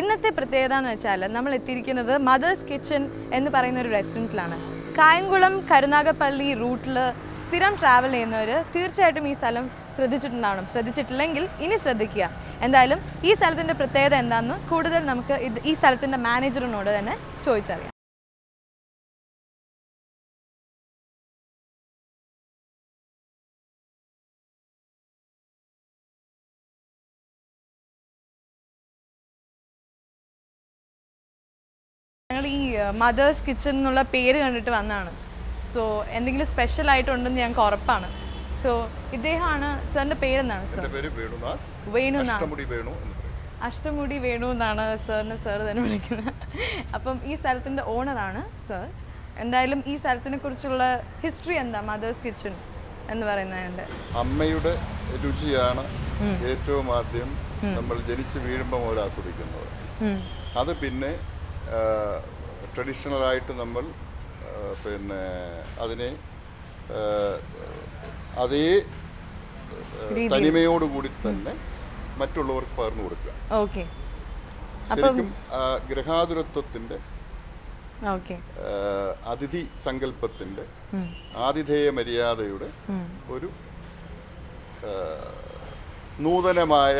ഇന്നത്തെ പ്രത്യേകത എന്ന് വെച്ചാൽ നമ്മൾ എത്തിയിരിക്കുന്നത് മദേഴ്സ് കിച്ചൺ എന്ന് പറയുന്ന ഒരു റെസ്റ്റോറന്റിലാണ് കായംകുളം കരുനാഗപ്പള്ളി റൂട്ടിൽ സ്ഥിരം ട്രാവൽ ചെയ്യുന്നവർ തീർച്ചയായിട്ടും ഈ സ്ഥലം ശ്രദ്ധിച്ചിട്ടുണ്ടാവണം. ശ്രദ്ധിച്ചിട്ടില്ലെങ്കിൽ ഇനി ശ്രദ്ധിക്കുക. എന്തായാലും ഈ സ്ഥലത്തിന്റെ പ്രത്യേകത എന്താണെന്ന് കൂടുതൽ നമുക്ക് ഇത് ഈ സ്ഥലത്തിന്റെ മാനേജറിനോട് തന്നെ ചോദിച്ചറിയാം. ഞങ്ങൾ ഈ മദേഴ്സ് കിച്ചൺ എന്നുള്ള പേര് കണ്ടിട്ട് വന്നതാണ്. സോ എന്തെങ്കിലും സ്പെഷ്യൽ ആയിട്ടുണ്ടെന്ന് ഞങ്ങൾക്ക് ഉറപ്പാണ്. സോ ഇദ്ദേഹമാണ് സാറിന്റെ പേരെന്താണ് സർ പേര് വേണുനാഥ്. വേണു അഷ്ടമുടി വേണു അഷ്ടമുടി വേണു എന്നാണ് സാറിന് സാർ തന്നെ വിളിക്കുന്നത്. അപ്പം ഈ സ്ഥലത്തിന്റെ ഓണറാണ് സാർ എന്തായാലും ഈ സ്ഥലത്തിനെ കുറിച്ചുള്ള ഹിസ്റ്ററി എന്താ മദേഴ്സ് കിച്ചൺ എന്ന് പറയുന്നതിന്റെ അമ്മയുടെ രുചിയാണ് ഏറ്റവും ആദ്യം നമ്മൾ ജനിച്ചു വീഴുമ്പോൾ മുതൽ ആസ്വദിക്കുന്നത് അത് പിന്നെ ട്രഡീഷണൽ ആയിട്ട് നമ്മൾ പിന്നെ അതിനെ അതേ തനിമയോടുകൂടി തന്നെ മറ്റുള്ളവർക്ക് പകർന്നു കൊടുക്കുക. ഓക്കെ. ശരിക്കും ഗ്രഹാതുരത്വത്തിന്റെ അതിഥി സങ്കല്പത്തിന്റെ ആതിഥേയ മര്യാദയുടെ ഒരു നൂതനമായ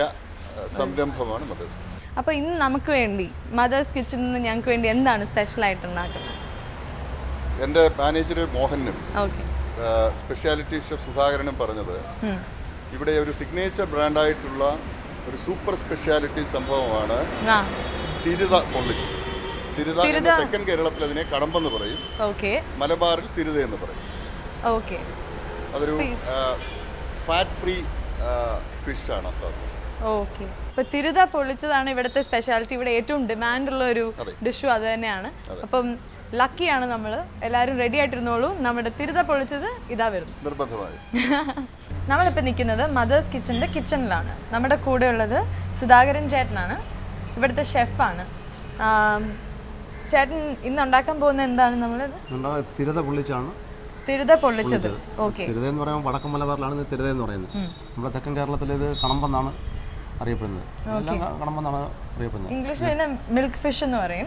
സംരംഭമാണ് കിച്ചൺ അപ്പോൾ ഇന്ന് നമുക്ക് വേണ്ടി മദേഴ്സ് കിച്ചണിൽ നിന്ന് ഞങ്ങൾക്ക് വേണ്ടി എന്താണ് സ്പെഷ്യൽ ആയിട്ട് ഉണ്ടാക്കുന്നത്? എന്റെ മാനേജർ മോഹനും സ്പെഷ്യാലിറ്റി ഷെഫ് സുധാകരനും പറഞ്ഞത് ഇവിടെ ഒരു സിഗ്നേച്ചർ ബ്രാൻഡായിട്ടുള്ള ഒരു സൂപ്പർ സ്പെഷ്യാലിറ്റി സംഭവമാണ് തിരുത പൊള്ളിച്ചത്. തിരുത തെക്കൻ കേരളത്തിൽ അതിനെ കടമ്പെന്ന് പറയും. മലബാറിൽ തിരുത എന്ന് പറയും. അതൊരു ഫാറ്റ് ഫ്രീ ഫിഷാണ് ആണ് സാധനം. ഓക്കെ ഇപ്പൊ തിരുത പൊളിച്ചതാണ് ഇവിടുത്തെ സ്പെഷ്യാലിറ്റി ഇവിടെ ഏറ്റവും ഡിമാൻഡ് ഉള്ള ഒരു ഡിഷു അത് തന്നെയാണ്. അപ്പം ലക്കിയാണ് നമ്മൾ എല്ലാവരും റെഡി ആയിട്ടിരുന്നോളൂ. നമ്മുടെ തിരുത പൊളിച്ചത് ഇതാ വരുന്നു. നിർബന്ധമായും. നമ്മളിപ്പോൾ നിൽക്കുന്നത് മദേഴ്സ് കിച്ചന്റെ കിച്ചണിലാണ് നമ്മുടെ കൂടെ ഉള്ളത് സുധാകരൻ ചേട്ടനാണ്. ഇവിടുത്തെ ഷെഫാണ് ചേട്ടൻ ഇന്ന് ഉണ്ടാക്കാൻ പോകുന്ന എന്താണ് നമ്മൾ തിരുത പൊള്ളിച്ചാണ് തിരുത പൊള്ളിച്ചത്. ഓക്കെ തിരുത എന്ന് പറയുമ്പോൾ വടക്കൻ മലബാറിലാണ് ഇത് തിരുത എന്ന് പറയുന്നത് നമ്മുടെ തെക്കൻ കേരളത്തിൽ ഇത് കണമ്പെന്നാണ് അറിയപ്പെടുന്നത്. എല്ലാം ക- കണമ്പെന്നാണ് അറിയപ്പെടുന്നത്. ഇംഗ്ലീഷിൽ തന്നെ മിൽക്ക് ഫിഷ് എന്ന് പറയും.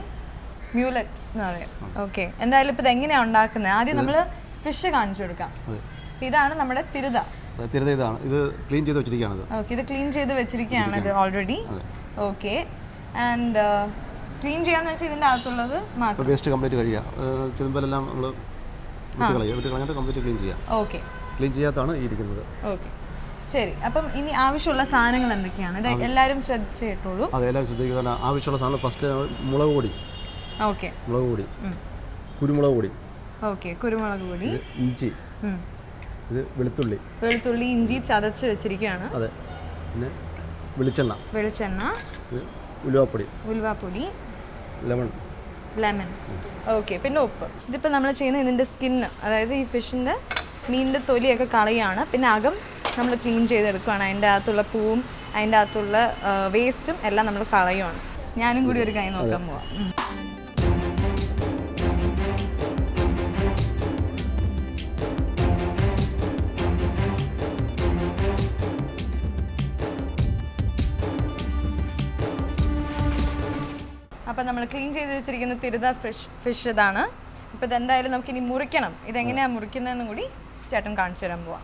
മ്യൂലറ്റ് എന്ന് പറയും. ഓക്കെ. എന്തായാലും ഇപ്പം ഇത് എങ്ങനെയാണ് ഉണ്ടാക്കുന്നത്? ആദ്യം നമ്മൾ ഫിഷ് കാണിച്ചു കൊടുക്കാം. ഇതാണ് നമ്മുടെ തിരുത. തിരുത ഇതാണ്. ഇത് ക്ലീൻ ചെയ്ത് വെച്ചിരിക്കുകയാണ് ഓക്കെ ഇത് ക്ലീൻ ചെയ്ത് വെച്ചിരിക്കുകയാണ് ഇത് ഓൾറെഡി. ഓക്കെ. ആൻഡ് ക്ലീൻ ചെയ്യാന്ന് വെച്ചാൽ ഇതിന്റെ അകത്തുള്ളത് മാത്രം. വേസ്റ്റ് കംപ്ലീറ്റ് കഴിയുക. ചെതുമ്പലെല്ലാം നമ്മൾ കളയുക. കളഞ്ഞിട്ട് കംപ്ലീറ്റ് ക്ലീൻ ചെയ്യുക ഓക്കെ. ക്ലീൻ ചെയ്യാത്താണ് ഇരിക്കുന്നത്. ഓക്കെ. ശരി അപ്പം ഇനി ആവശ്യമുള്ള സാധനങ്ങൾ എന്തൊക്കെയാണ്? ഇത് എല്ലാവരും ശ്രദ്ധിച്ചിട്ടുള്ളൂ അത് എല്ലാവരും ശ്രദ്ധിക്കുക. ആവശ്യമുള്ള സാധനം ഫസ്റ്റ് മുളക് പൊടി. ഓക്കെ. മുളക് പൊടി. കുരുമുളക് പൊടി. ഓക്കെ കുരുമുളക് പൊടി. ഇഞ്ചി. ഇത് വെളുത്തുള്ളി. വെളുത്തുള്ളി ഇഞ്ചി ചതച്ച് വെച്ചിരിക്കുകയാണ്. അതെ. പിന്നെ വെളിച്ചെണ്ണ. വെളിച്ചെണ്ണ. ഉലുവാപ്പൊടി. ഉലുവാപ്പൊടി. ലെമൺ. ലെമൺ. ഓക്കെ പിന്നെ ഉപ്പ്. ഇതിപ്പോൾ നമ്മൾ ചെയ്യുന്നത് ഇതിന്റെ സ്കിന്ന് അതായത് ഈ ഫിഷിന്റെ മീനിന്റെ തൊലിയൊക്കെ കളയാണ്. പിന്നെ അകം നമ്മൾ ക്ലീൻ ചെയ്തെടുക്കുകയാണ്. അതിന്റെ അകത്തുള്ള പൂവും അതിന്റെ അകത്തുള്ള വേസ്റ്റും എല്ലാം നമ്മൾ കളയുവാണ്. ഞാനും കൂടി ഒരു കൈ നോക്കാൻ പോവാം. അപ്പം നമ്മൾ ക്ലീൻ ചെയ്ത് വെച്ചിരിക്കുന്ന തിരുത ഫിഷ് ഫിഷ് ഇതാണ്. ഇപ്പം ഇതെന്തായാലും നമുക്കിനി മുറിക്കണം. ഇതെങ്ങനെയാണ് മുറിക്കുന്നതെന്നും കൂടി ചേട്ടൻ കാണിച്ചു തരാൻ പോവാം.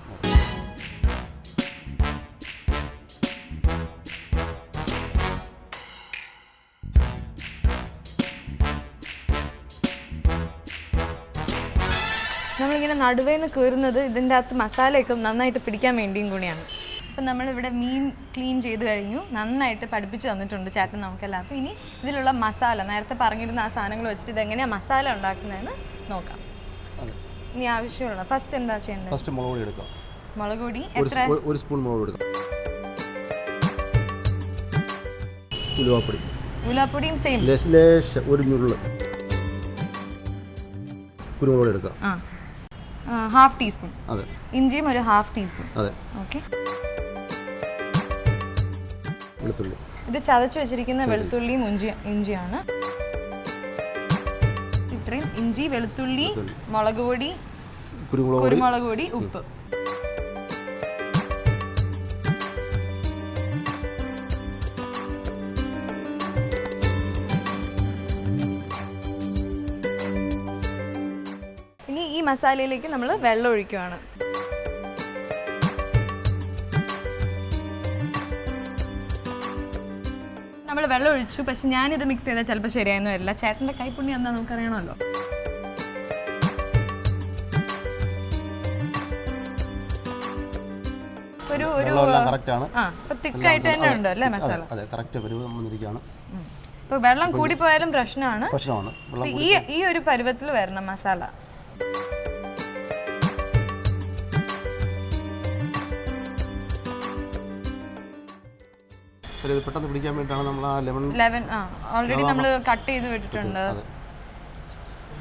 നമ്മളിങ്ങനെ നടുവേ നിന്ന് കീറുന്നത് ഇതിന്റെ അകത്ത് മസാലയൊക്കെ നന്നായിട്ട് പിടിക്കാൻ വേണ്ടിയും കൂടിയാണ്. അപ്പം നമ്മളിവിടെ മീൻ ക്ലീൻ ചെയ്ത് കഴിഞ്ഞു. നന്നായിട്ട് പഠിപ്പിച്ച് തന്നിട്ടുണ്ട് ചേട്ടൻ നമുക്കെല്ലാം. അപ്പോൾ ഇനി ഇതിലുള്ള മസാല നേരത്തെ പറഞ്ഞിരുന്ന ആ സാധനങ്ങൾ വെച്ചിട്ട് ഇതെങ്ങനെയാണ് മസാല ഉണ്ടാക്കുന്നതെന്ന് നോക്കാം. ഇനി ആവശ്യമുള്ള ഫസ്റ്റ് എന്താ ചെയ്യേണ്ടത്? ഫസ്റ്റ് മുളക് പൊടി എടുക്കാം. മുളക് പൊടി എത്ര? ഒരു സ്പൂൺ മുളക് എടുക്കാം. ഉലുവാപ്പൊടി. ഉലാപ്പൊടിയും സെയിം ലേശ ഒരു കുരുമുളക് എടുക്കാം. ആ. ഹാഫ് ടീസ്പൂൺ അതെ. ഇഞ്ചിയും ഒരു ഹാഫ് ടീസ്പൂൺ അതെ. ഓക്കെ വെളുത്തുള്ളി. ഇത് ചതച്ച് വെച്ചിരിക്കുന്ന വെളുത്തുള്ളിയും ഇഞ്ചി ഇഞ്ചിയാണ്. ഇത്രയും ഇഞ്ചി വെളുത്തുള്ളി. മുളക് പൊടി കുരുമുളക് പൊടി. കുരുമുളക് പൊടി ഉപ്പ്. മസാലയിലേക്ക് നമ്മൾ വെള്ളം ഒഴിക്കുവാണ്. നമ്മൾ വെള്ളം ഒഴിച്ചു പക്ഷെ ഞാനിത് മിക്സ് ചെയ്താൽ ചിലപ്പോൾ ശരിയായെന്ന് വരില്ല. ചേട്ടന്റെ കൈപ്പുണ്യം എന്താ നമുക്കറിയണമല്ലോ. ഒരു ഒരു തിക്കായിട്ട് തന്നെ ഉണ്ട് അല്ലേ മസാല? അതെ കറക്റ്റ് പരുവ് വന്നിരിക്കുകയാണ്. ഇപ്പൊ വെള്ളം കൂടിപ്പോയാലും പ്രശ്നമാണ്. പ്രശ്നമാണ്. ഈ ഈ ഒരു പരുവത്തിൽ വരണം മസാല. ഇത് പെട്ടെന്ന് പിടിക്കാൻ വേണ്ടിയിട്ടാണ് നമ്മൾ ആ ലെമൺ ലെമൺ ആ ഓൾറെഡി നമ്മൾ കട്ട് ചെയ്ത് വിട്ടിട്ടുണ്ട്.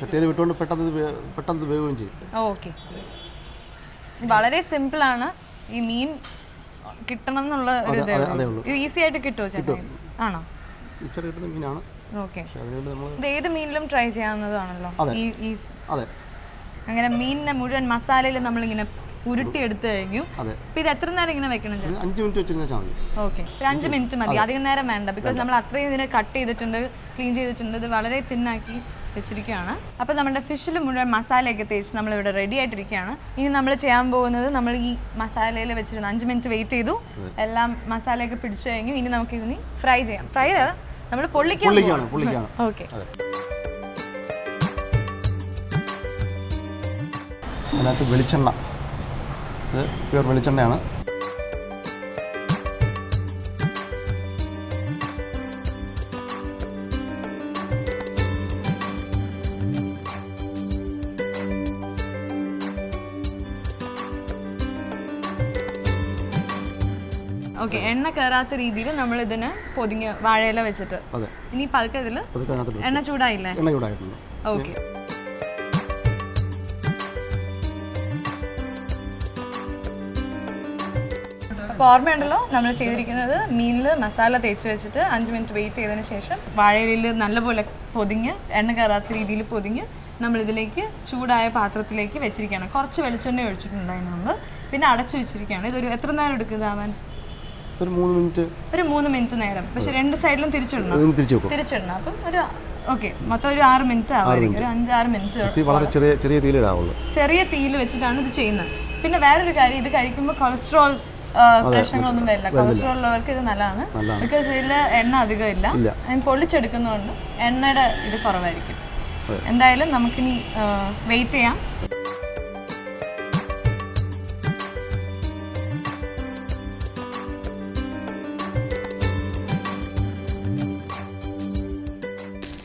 കട്ട് ചെയ്ത് വിട്ടുകൊണ്ട് പെട്ടെന്ന് ഇത് വേ- പെട്ടെന്ന് ഇത് വേവുകയും ചെയ്യും. ഓക്കെ. വളരെ സിമ്പിൾ ആണ് ഈ മീൻ കിട്ടണം എന്നുള്ള ഒരു അതെ, അതേ ഉള്ളൂ. ഉള്ളൂ. ഇത് ഈസി ആയിട്ട് കിട്ടോ ചേട്ടാ? ആണോ? ഈസിയായിട്ട് കിട്ടുന്ന മീനാണ്. ഓക്കെ. പക്ഷെ അതിനുവേണ്ടി നമ്മൾ ഇത് ഏത് മീനിലും ട്രൈ ചെയ്യാവുന്നതാണല്ലോ. അതെ. ഈ ഈ അതെ. അങ്ങനെ മീനിനെ മുഴുവൻ മസാലയിൽ നമ്മളിങ്ങനെ ഉരുട്ടി എടുത്തു കഴിഞ്ഞു ഇത് എത്ര നേരം ഇങ്ങനെ വെക്കണം അഞ്ച് മിനിറ്റ് വെച്ചിരുന്ന വെച്ചാൽ മതി. ഓക്കെ. ഒരു അഞ്ച് മിനിറ്റ് മതി. അധികം നേരം വേണ്ട. ബിക്കോസ് നമ്മൾ അത്രയും ഇതിനെ കട്ട് ചെയ്തിട്ടുണ്ട് ക്ലീൻ ചെയ്തിട്ടുണ്ട്. ഇത് വളരെ തിന്നാക്കി വെച്ചിരിക്കുകയാണ്. അപ്പോൾ നമ്മുടെ ഫിഷിൽ മുഴുവൻ മസാലയൊക്കെ തേച്ച് നമ്മളിവിടെ റെഡി ആയിട്ടിരിക്കുകയാണ്. ഇനി നമ്മൾ ചെയ്യാൻ പോകുന്നത് നമ്മൾ ഈ മസാലയിൽ വെച്ചിരുന്ന അഞ്ച് മിനിറ്റ് വെയിറ്റ് ചെയ്തു. എല്ലാം മസാലയൊക്കെ പിടിച്ചു കഴിഞ്ഞു. ഇനി നമുക്ക് ഇനി ഫ്രൈ ചെയ്യാം. ഫ്രൈ നമ്മൾ പൊള്ളിക്കാൻ പുള്ളിക്കാണ് ഓക്കെ. അതിനകത്ത് വെളിച്ചെണ്ണ. ഇത് പ്യൂർ വെളിച്ചെണ്ണയാണ്. ഓക്കെ എണ്ണ കയറാത്ത രീതിയിൽ നമ്മൾ ഇതിനെ പൊതിഞ്ഞ് വാഴയില വെച്ചിട്ട്. ഇനി പതുക്കെ ഇതിൽ എണ്ണ ചൂടായില്ലേ? എണ്ണ ചൂടായിട്ടുണ്ട്. ഓക്കെ അപ്പോൾ ഓർമ്മയുണ്ടല്ലോ നമ്മൾ ചെയ്തിരിക്കുന്നത് മീനിൽ മസാല തേച്ച് വെച്ചിട്ട് അഞ്ച് മിനിറ്റ് വെയിറ്റ് ചെയ്തതിന് ശേഷം വാഴയിലയിൽ നല്ലപോലെ പൊതിഞ്ഞ് എണ്ണ കയറാത്ത രീതിയിൽ പൊതിഞ്ഞ് നമ്മളിതിലേക്ക് ചൂടായ പാത്രത്തിലേക്ക് വെച്ചിരിക്കുകയാണ്. കുറച്ച് വെളിച്ചെണ്ണ ഒഴിച്ചിട്ടുണ്ടായിരുന്നു നമ്മൾ. പിന്നെ അടച്ചു വെച്ചിരിക്കുകയാണ്. ഇതൊരു എത്ര നേരം എടുക്കുന്നതാവാൻ ഒരു മൂന്ന് മിനിറ്റ്. ഒരു മൂന്ന് മിനിറ്റ് നേരം. പക്ഷെ രണ്ട് സൈഡിലും തിരിച്ചിടണം. തിരിച്ചിടണം. അപ്പം ഒരു ഓക്കെ മൊത്തം ഒരു ആറ് മിനിറ്റ് ആവുമായിരിക്കും ഒരു അഞ്ചാറ് മിനിറ്റ് വളരെ ചെറിയ ചെറിയ തീയിലിടാവുള്ളൂ. ചെറിയ തീയിൽ വെച്ചിട്ടാണ് ഇത് ചെയ്യുന്നത്. പിന്നെ വേറൊരു കാര്യം ഇത് കഴിക്കുമ്പോൾ കൊളസ്ട്രോൾ പ്രശ്നങ്ങളൊന്നും വരില്ല. കൊളസ്ട്രോൾ ഉള്ളവർക്ക് ഇത് നല്ലതാണ്. ബിക്കോസ് ഇതിൽ എണ്ണ അധികം ഇല്ല. പൊള്ളിച്ചെടുക്കുന്നതുകൊണ്ട് എണ്ണയുടെ ഇത് കുറവായിരിക്കും. എന്തായാലും നമുക്കിനി വെയിറ്റ് ചെയ്യാം.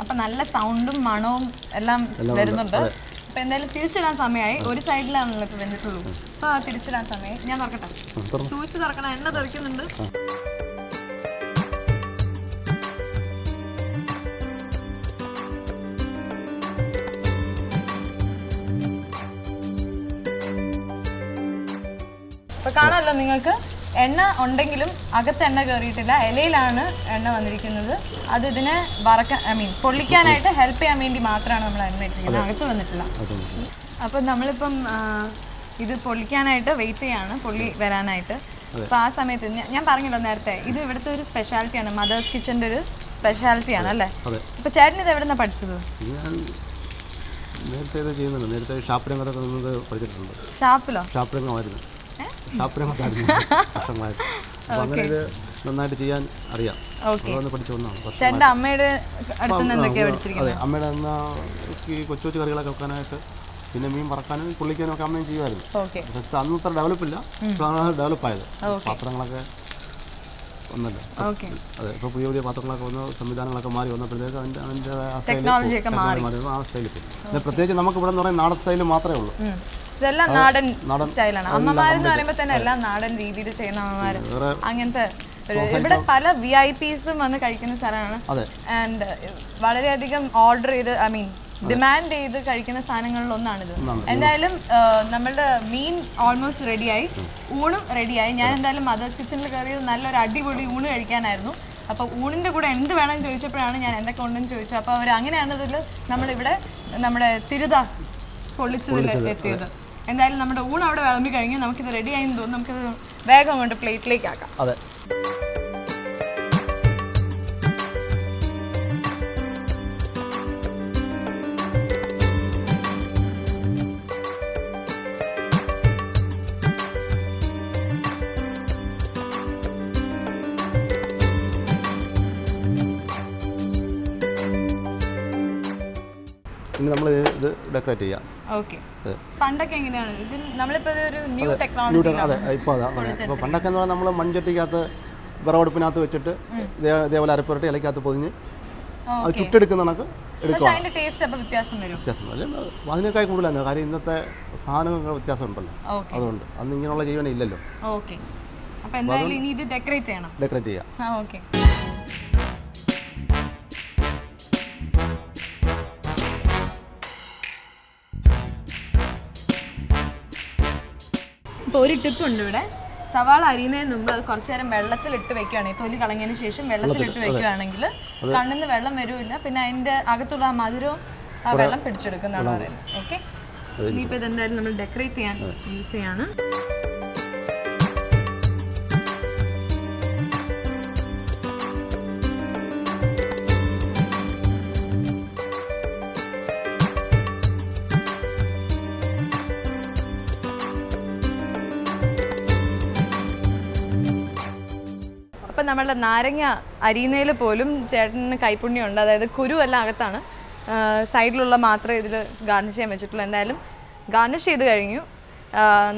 അപ്പൊ നല്ല സൗണ്ടും മണവും എല്ലാം വരുന്നുണ്ട്. അപ്പൊ എന്തായാലും തിരിച്ചിടാൻ സമയമായി. ഒരു സൈഡിലാണല്ലോ ഇപ്പൊ വെന്തിട്ടുള്ളൂ. അപ്പൊ ആ തിരിച്ചിടാൻ സമയം ഞാൻ തുറക്കട്ടെ? സൂചിച്ച് തുറക്കണം. എണ്ണ തെറിക്കുന്നുണ്ട്. ഇപ്പൊ കാണാമല്ലോ നിങ്ങൾക്ക്? എണ്ണ ഉണ്ടെങ്കിലും അകത്ത് എണ്ണ കയറിയിട്ടില്ല ഇലയിലാണ് എണ്ണ വന്നിരിക്കുന്നത്. അത് ഇതിനെ വറക്കാൻ ഐ മീൻ പൊള്ളിക്കാനായിട്ട് ഹെൽപ്പ് ചെയ്യാൻ വേണ്ടി മാത്രമാണ് നമ്മൾ എണ്ണ ഇട്ടിരിക്കുന്നത്. അകത്ത് വന്നിട്ടില്ല. അപ്പം നമ്മളിപ്പം ഇത് പൊള്ളിക്കാനായിട്ട് വെയിറ്റ് ചെയ്യാണ്. പൊള്ളി വരാനായിട്ട്. അപ്പോൾ ആ സമയത്ത് ഞാൻ പറഞ്ഞല്ലോ നേരത്തെ ഇത് ഇവിടുത്തെ ഒരു സ്പെഷ്യാലിറ്റിയാണ് മദേഴ്സ് കിച്ചന്റെ ഒരു സ്പെഷ്യാലിറ്റിയാണ് അല്ലേ? അപ്പോൾ ചേട്ടൻ ഇത് എവിടെ നിന്നാണ് പഠിച്ചത് നേരത്തെ ഇത് ചെയ്യുന്നുണ്ട്. നേരത്തെ ഷാപ്പിലും ഷാപ്പിലോ? ഷാപ്പിലോ അങ്ങനെ ഇത് നന്നായിട്ട് ചെയ്യാൻ അറിയാം. ചേട്ടന്റെ അമ്മയുടെ അടുത്ത് നിന്ന് എന്തൊക്കെയാണ് അതെ പഠിച്ചിരിക്കുന്നത്? അമ്മയുടെ അന്ന് ഈ കൊച്ചു കൊച്ചു കറികളൊക്കെ വെക്കാനായിട്ട് പിന്നെ മീൻ പറക്കാനും പുള്ളിക്കാനും ഒക്കെ അമ്മയും ചെയ്യുമായിരുന്നു. പക്ഷെ അന്ന് അത്ര ഡെവലപ്പില്ല ഡെവലപ്പ് ഡെവലപ്പായത് പാത്രങ്ങളൊക്കെ വന്നല്ലോ. ഓക്കെ അതെ ഇപ്പോൾ പുതിയ പുതിയ പാത്രങ്ങളൊക്കെ വന്ന് സംവിധാനങ്ങളൊക്കെ മാറി വന്നപ്പോഴത്തേക്ക് അതിന്റെ അതിന്റെ ആ സ്റ്റൈലിൽ മാറി. ആ സ്റ്റൈലിൽ പിന്നെ പ്രത്യേകിച്ച് നമുക്ക് ഇവിടെ എന്ന് പറയുന്നത് നാടൻ സ്റ്റൈൽ മാത്രമേ ഉള്ളൂ. ഇതെല്ലാം നാടൻ സ്റ്റൈലാണ്. അമ്മമാരെന്ന് പറയുമ്പോൾ തന്നെ എല്ലാം നാടൻ രീതിയിൽ ചെയ്യുന്ന അമ്മമാര്. അങ്ങനത്തെ ഇവിടെ പല വി ഐ പിസും വന്ന് കഴിക്കുന്ന സ്ഥലമാണ് ആൻഡ് വളരെയധികം ഓർഡർ ചെയ്ത് ഐ മീൻ ഡിമാൻഡ് ചെയ്ത് കഴിക്കുന്ന സാധനങ്ങളിൽ ഒന്നാണിത്. എന്തായാലും നമ്മളുടെ മീൻ ഓൾമോസ്റ്റ് റെഡിയായി ഊണും റെഡിയായി ഞാൻ എന്തായാലും മദേഴ്സ് കിച്ചണിൽ കയറിയത് നല്ലൊരു അടിപൊളി ഊണ് കഴിക്കാനായിരുന്നു. അപ്പോൾ ഊണിന്റെ കൂടെ എന്ത് വേണമെന്ന് ചോദിച്ചപ്പോഴാണ് ഞാൻ എന്തൊക്കെ ഉണ്ടെന്ന് ചോദിച്ചത്. അപ്പോൾ അവർ അങ്ങനെയാണ് ഇതിൽ നമ്മളിവിടെ നമ്മുടെ തിരുത പൊള്ളിച്ചതിൽ എത്തിയത്. എന്തായാലും നമ്മുടെ ഊണ് അവിടെ വിളമ്പി കഴിഞ്ഞു. നമുക്കിത് റെഡി ആയി തോന്നുന്നു. നമുക്കിത് വേഗം കൊണ്ട് പ്ലേറ്റിലേക്ക് ആക്കാം. അതെ. ഇനി നമ്മൾ ഇത് ഡെക്കറേറ്റ് ചെയ്യാം. പണ്ടൊക്കെ എങ്ങനെയാണ്? ഇതിൽ നമ്മളിപ്പോ ഇത് ഒരു ന്യൂ ടെക്നോളജി അതെ ഇപ്പോൾ അതാ ഇപ്പോൾ പണ്ടൊക്കെ എന്ന് പറഞ്ഞാൽ നമ്മൾ മൺചട്ടിക്കകത്ത് വിറവടുപ്പിനകത്ത് വെച്ചിട്ട് ഇതേ ഇതേപോലെ അരപ്പുരട്ടി ഇലക്കകത്ത് പൊതിഞ്ഞ് അത് ചുട്ടെടുക്കുന്ന കണക്ക് വ്യത്യാസം വരും. അതിനേക്കാൾ കൂടുതലാണ് കാര്യം ഇന്നത്തെ സാധനങ്ങൾക്ക് വ്യത്യാസം ഉണ്ടല്ലോ. അതുകൊണ്ട് അന്ന് ഇങ്ങനെയുള്ള ജീവനം ഇല്ലല്ലോ. ഡെക്കറേറ്റ് ചെയ്യാം. ഇപ്പോൾ ഒരു ടിപ്പ് ഉണ്ട് ഇവിടെ. സവാള അരിയുന്നതിന് മുമ്പ് അത് കുറച്ചു നേരം വെള്ളത്തിലിട്ട് വെക്കുകയാണെങ്കിൽ തൊലി കളഞ്ഞതിന് ശേഷം വെള്ളത്തിലിട്ട് വെക്കുകയാണെങ്കിൽ കണ്ണിന്ന് വെള്ളം വരില്ല പിന്നെ അതിന്റെ അകത്തുള്ള ആ മധുരവും ആ വെള്ളം പിടിച്ചെടുക്കുന്നതാണ് പറയുന്നത്. ഓക്കെ ഇനിയിപ്പോൾ ഇതെന്തായാലും നമ്മൾ ഡെക്കറേറ്റ് ചെയ്യാൻ യൂസ് ചെയ്യാണ്. നമ്മളുടെ നാരങ്ങ അരിയുന്നതിൽ പോലും ചേട്ടന് കൈപ്പുണ്യമുണ്ട്. അതായത് കുരു എല്ലാം അകത്താണ്. സൈഡിലുള്ള മാത്രമേ ഇതിൽ ഗാർണിഷ് ചെയ്യാൻ വെച്ചിട്ടുള്ളൂ. എന്തായാലും ഗാർണിഷ് ചെയ്ത് കഴിഞ്ഞു.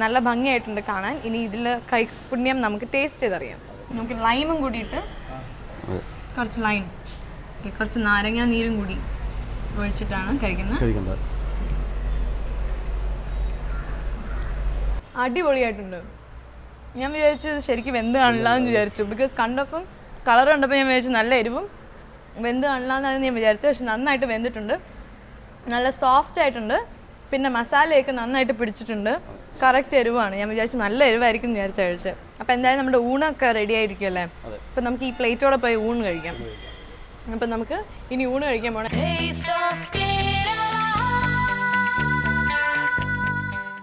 നല്ല ഭംഗിയായിട്ടുണ്ട് കാണാൻ. ഇനി ഇതിൽ കൈപ്പുണ്യം നമുക്ക് ടേസ്റ്റ് ചെയ്തറിയാം. നമുക്ക് ലൈമും കൂടിയിട്ട് കുറച്ച് ലൈം കുറച്ച് നാരങ്ങ നീരും കൂടി ഒഴിച്ചിട്ടാണ് കഴിക്കുന്നത്. അടിപൊളിയായിട്ടുണ്ട്. ഞാൻ വിചാരിച്ചു ശരിക്കും വെന്ത് കാണില്ല എന്ന് വിചാരിച്ചു. ബിക്കോസ് കണ്ടപ്പം കളർ കണ്ടപ്പോൾ ഞാൻ വിചാരിച്ചു നല്ല എരിവും വെന്ത് കാണില്ല എന്നാണ് ഞാൻ വിചാരിച്ചത്. പക്ഷെ നന്നായിട്ട് വെന്തിട്ടുണ്ട്. നല്ല സോഫ്റ്റ് ആയിട്ടുണ്ട്. പിന്നെ മസാലയൊക്കെ നന്നായിട്ട് പിടിച്ചിട്ടുണ്ട്. കറക്റ്റ് എരിവാണ്. ഞാൻ വിചാരിച്ചു നല്ല എരിവായിരിക്കും വിചാരിച്ച വിചാരിച്ചു കഴിച്ചത്. അപ്പോൾ എന്തായാലും നമ്മുടെ ഊണൊക്കെ റെഡി ആയിരിക്കുമല്ലേ? അപ്പം നമുക്ക് ഈ പ്ലേറ്റോടെ പോയി ഊണ് കഴിക്കാം. അപ്പം നമുക്ക് ഇനി ഊണ് കഴിക്കാൻ of